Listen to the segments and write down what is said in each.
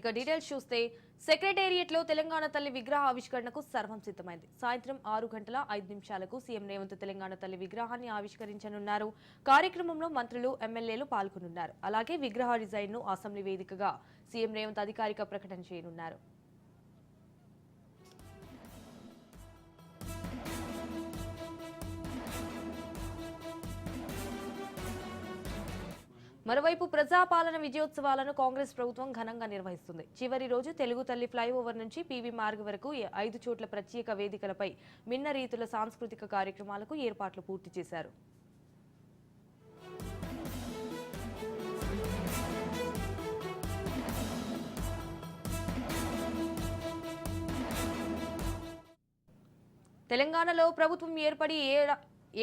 ఇక డీటెయిల్స్ చూస్తే సెక్రటేరియట్లో తెలంగాణ తల్లి విగ్రహ ఆవిష్కరణకు సర్వం సిద్ధమైంది. సాయంత్రం ఆరు గంటల ఐదు నిమిషాలకు సీఎం రేవంత్ తెలంగాణ తల్లి విగ్రహాన్ని ఆవిష్కరించనున్నారు. కార్యక్రమంలో మంత్రులు ఎమ్మెల్యేలు పాల్గొనున్నారు. అలాగే విగ్రహ డిజైన్ను అసెంబ్లీ వేదికగా సీఎం రేవంత్ అధికారిక ప్రకటన చేయనున్నారు. మరోవైపు ప్రజాపాలన విజయోత్సవాలను కాంగ్రెస్ ప్రభుత్వం ఘనంగా నిర్వహిస్తుంది. చివరి రోజు తెలుగు తల్లి ఫ్లైఓవర్ నుంచి పీవీ మార్గ్ వరకు ఐదు చోట్ల ప్రత్యేక వేదికలపై మిన్న రీతుల సాంస్కృతిక కార్యక్రమాలకు ఏర్పాట్లు పూర్తి చేశారు. తెలంగాణలో ప్రభుత్వం ఏర్పడి ఏడా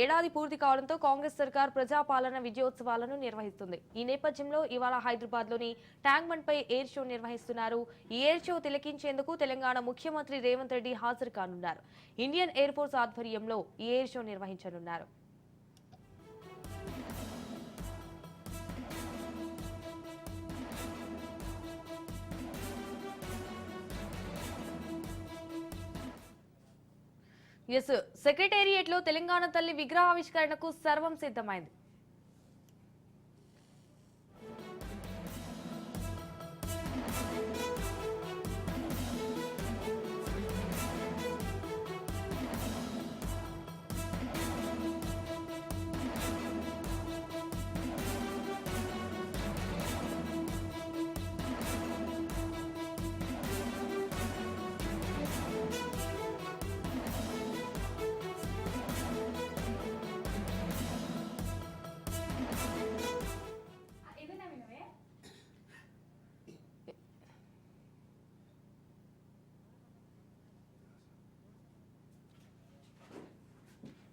ఏడాది పూర్తి కావడంతో కాంగ్రెస్ సర్కార్ ప్రజాపాలన విజయోత్సవాలను నిర్వహిస్తుంది. ఈ నేపథ్యంలో ఇవాళ హైదరాబాద్లోని ట్యాంక్ బండ్ పై ఎయిర్ షో నిర్వహిస్తున్నారు. ఈ ఎయిర్ షో తిలకించేందుకు తెలంగాణ ముఖ్యమంత్రి రేవంత్ రెడ్డి హాజరు కానున్నారు. ఇండియన్ ఎయిర్ ఫోర్స్ ఆధ్వర్యంలో ఈ ఎయిర్ షో నిర్వహించనున్నారు. ఎస్ సెక్రటేరియట్లో తెలంగాణ తల్లి విగ్రహావిష్కరణకు సర్వం సిద్ధమైంది.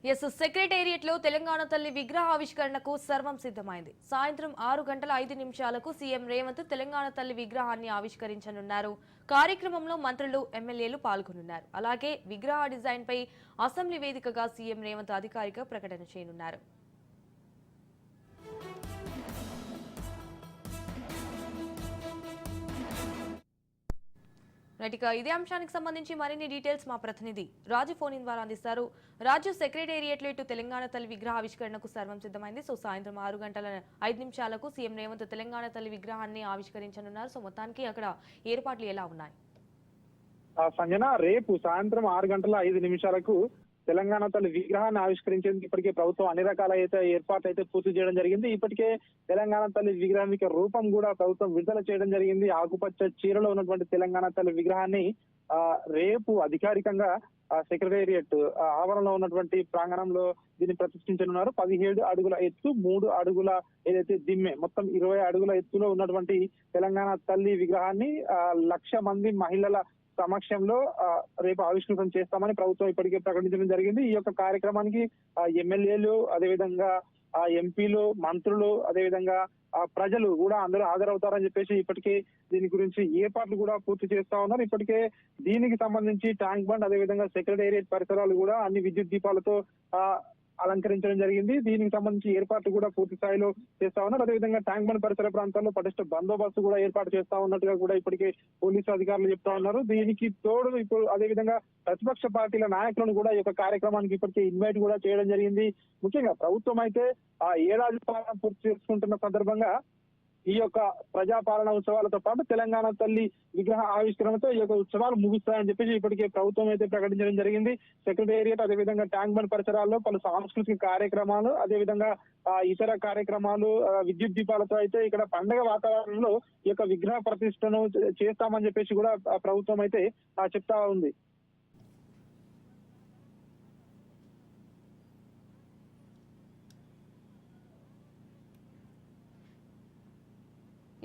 ఎస్ సెక్రటేరియట్లో తెలంగాణ తల్లి విగ్రహ ఆవిష్కరణకు సర్వం సిద్ధమైంది. సాయంత్రం ఆరు గంటల ఐదు నిమిషాలకు సీఎం రేవంత్ తెలంగాణ తల్లి విగ్రహాన్ని ఆవిష్కరించనున్నారు. కార్యక్రమంలో మంత్రులు ఎమ్మెల్యేలు పాల్గొనున్నారు. అలాగే విగ్రహ డిజైన్ పై అసెంబ్లీ వేదికగా సీఎం రేవంత్ అధికారిక ప్రకటన చేయనున్నారు. నటిక ఇదే అంశానికి సంబంధించి మరిన్ని డీటెయిల్స్ మా ప్రతినిధి రాజు ఫోన్ ఇన్ ద్వారా అందిస్తారు. రాజు సెక్రటేరియట్లో ఇటు తెలంగాణ తల్లి విగ్రహ ఆవిష్కరణకు సర్వం సిద్ధమైంది. సో సాయంత్రం ఆరు గంటల ఐదు నిమిషాలకు సీఎం రేవంత్ తెలంగాణ తల్లి విగ్రహాన్ని ఆవిష్కరించనున్నారు. సో మొత్తానికి అక్కడ ఏర్పాట్లు ఎలా ఉన్నాయి? సంజన రేపు సాయంత్రం ఆరు గంటల ఐదు నిమిషాలకు తెలంగాణ తల్లి విగ్రహాన్ని ఆవిష్కరించేందుకు ఇప్పటికే ప్రభుత్వం అన్ని రకాల అయితే ఏర్పాట్లు అయితే పూర్తి చేయడం జరిగింది. ఇప్పటికే తెలంగాణ తల్లి విగ్రహానికి రూపం కూడా ప్రభుత్వం విడుదల చేయడం జరిగింది. ఆకుపచ్చ చీరలో ఉన్నటువంటి తెలంగాణ తల్లి విగ్రహాన్ని రేపు అధికారికంగా సెక్రటేరియట్ ఆవరణలో ఉన్నటువంటి ప్రాంగణంలో దీన్ని ప్రతిష్ఠించనున్నారు. పదిహేడు అడుగుల ఎత్తు మూడు అడుగుల ఏదైతే దిమ్మె మొత్తం ఇరవై అడుగుల ఎత్తులో ఉన్నటువంటి తెలంగాణ తల్లి విగ్రహాన్ని లక్ష మంది మహిళల సమక్షంలో ఆ, రేపు ఆవిష్కృతం చేస్తామని ప్రభుత్వం ఇప్పటికే ప్రకటించడం జరిగింది. ఈ యొక్క కార్యక్రమానికి ఎమ్మెల్యేలు అదేవిధంగా ఆ ఎంపీలు మంత్రులు అదేవిధంగా ఆ ప్రజలు కూడా అందరూ హాజరవుతారని చెప్పేసి ఇప్పటికే దీని గురించి ఏర్పాట్లు కూడా పూర్తి చేస్తా ఉన్నారు. ఇప్పటికే దీనికి సంబంధించి ట్యాంక్ బండ్ అదేవిధంగా సెక్రటేరియట్ పరిసరాలు కూడా అన్ని విద్యుత్ దీపాలతో ఆ అలంకరించడం జరిగింది. దీనికి సంబంధించి ఏర్పాట్లు కూడా పూర్తి స్థాయిలో చేస్తా ఉన్నారు. అదేవిధంగా ట్యాంక్ బండ్ పరిసర ప్రాంతాల్లో పటిష్ట బందోబస్తు కూడా ఏర్పాటు చేస్తా ఉన్నట్టుగా కూడా ఇప్పటికే పోలీసు అధికారులు చెప్తా ఉన్నారు. దీనికి తోడు ఇప్పుడు అదేవిధంగా ప్రతిపక్ష పార్టీల నాయకులను కూడా ఈ యొక్క కార్యక్రమానికి ఇప్పటికే ఇన్వైట్ కూడా చేయడం జరిగింది. ముఖ్యంగా ప్రభుత్వం అయితే ఆ ఏడాది పాలన పూర్తి చేసుకుంటున్న సందర్భంగా ఈ యొక్క ప్రజాపాలన ఉత్సవాలతో పాటు తెలంగాణ తల్లి విగ్రహ ఆవిష్కరణతో ఈ యొక్క ఉత్సవాలు ముగుస్తాయని చెప్పేసి ఇప్పటికే ప్రభుత్వం అయితే ప్రకటించడం జరిగింది. సెక్రటేరియట్ అదేవిధంగా ట్యాంక్ బండ్ పరిసరాల్లో పలు సాంస్కృతిక కార్యక్రమాలు అదేవిధంగా ఇతర కార్యక్రమాలు విద్యుత్ దీపాలతో అయితే ఇక్కడ పండగ వాతావరణంలో ఈ యొక్క విగ్రహ ప్రతిష్టను చేస్తామని చెప్పేసి కూడా ప్రభుత్వం అయితే ఆ, చెప్తా ఉంది.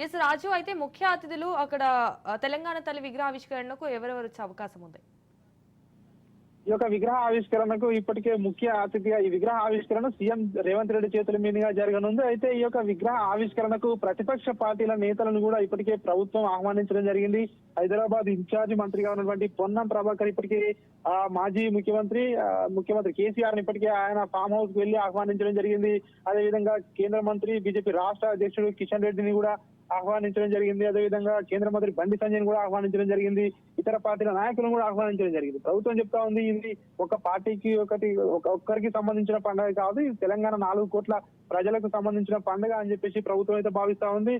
ఎస్ రాజు అయితే ముఖ్య అతిథులు అక్కడ తెలంగాణ తల్లి విగ్రహ ఆవిష్కరణకు ఎవరెవరు వచ్చే అవకాశం ఉంది? ఈ యొక్క విగ్రహ ఆవిష్కరణకు ఇప్పటికే ముఖ్య అతిథిగా ఈ విగ్రహ ఆవిష్కరణ సీఎం రేవంత్ రెడ్డి చేతుల మీదుగా జరగనుంది. అయితే ఈ యొక్క విగ్రహ ఆవిష్కరణకు ప్రతిపక్ష పార్టీల నేతలను కూడా ఇప్పటికే ప్రభుత్వం ఆహ్వానించడం జరిగింది. హైదరాబాద్ ఇన్ఛార్జ్ మంత్రిగా ఉన్నటువంటి పొన్నం ప్రభాకర్ ఇప్పటికే ఆ మాజీ ముఖ్యమంత్రి ముఖ్యమంత్రి కేసీఆర్ ఇప్పటికే ఆయన ఫామ్ హౌస్కు వెళ్ళి ఆహ్వానించడం జరిగింది. అదేవిధంగా కేంద్ర మంత్రి బీజేపీ రాష్ట్ర అధ్యక్షుడు కిషన్ రెడ్డిని కూడా ఆహ్వానించడం జరిగింది. అదేవిధంగా కేంద్ర మంత్రి బండి సంజయ్ కూడా ఆహ్వానించడం జరిగింది. ఇతర పార్టీల నాయకులను కూడా ఆహ్వానించడం జరిగింది. ప్రభుత్వం చెప్తా ఉంది ఇది ఒక పార్టీకి ఒకటి ఒక్కరికి సంబంధించిన పండుగ కాదు ఇది తెలంగాణ నాలుగు కోట్ల ప్రజలకు సంబంధించిన పండుగ అని చెప్పేసి ప్రభుత్వం అయితే భావిస్తా ఉంది.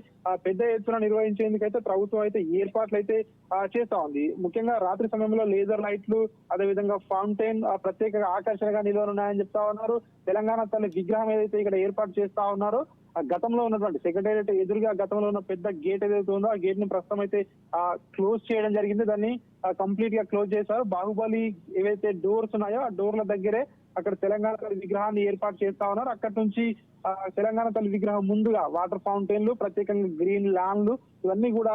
పెద్ద ఎత్తున నిర్వహించేందుకైతే ప్రభుత్వం అయితే ఏర్పాట్లు అయితే చేస్తా ఉంది. ముఖ్యంగా రాత్రి సమయంలో లేజర్ లైట్లు అదేవిధంగా ఫౌంటైన్ ప్రత్యేక ఆకర్షణగా నిలవనున్నాయని చెప్తా ఉన్నారు. తెలంగాణ తల్లి విగ్రహం ఏదైతే ఇక్కడ ఏర్పాటు చేస్తా ఉన్నారో గతంలో ఉన్నటువంటి సెక్రటేరియట్ ఎదురుగా గతంలో ఉన్న పెద్ద గేట్ ఏదైతే ఉందో ఆ గేట్ని ప్రస్తుతం అయితే ఆ క్లోజ్ చేయడం జరిగింది. దాన్ని కంప్లీట్గా క్లోజ్ చేశారు. బాహుబలి ఏవైతే డోర్స్ ఉన్నాయో ఆ డోర్ల దగ్గరే అక్కడ తెలంగాణ తల్లి విగ్రహాన్ని ఏర్పాటు చేస్తా ఉన్నారు. అక్కడి నుంచి ఆ, తెలంగాణ తల్లి విగ్రహం ముందుగా వాటర్ ఫౌంటైన్లు ప్రత్యేకంగా గ్రీన్ ల్యాండ్లు ఇవన్నీ కూడా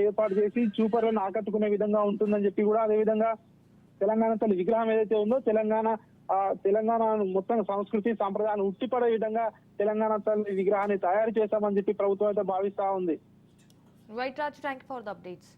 ఏర్పాటు చేసి చూపర్లను ఆకట్టుకునే విధంగా ఉంటుందని చెప్పి కూడా అదే విధంగా తెలంగాణ తల్లి విగ్రహం ఏదైతే ఉందో తెలంగాణ ఆ తెలంగాణ మొత్తం సంస్కృతి సాంప్రదాయాన్ని ఉట్టిపడే విధంగా తెలంగాణ తల్లి విగ్రహాన్ని తయారు చేశామని చెప్పి ప్రభుత్వం అయితే భావిస్తా ఉంది. Right Raj thank for the updates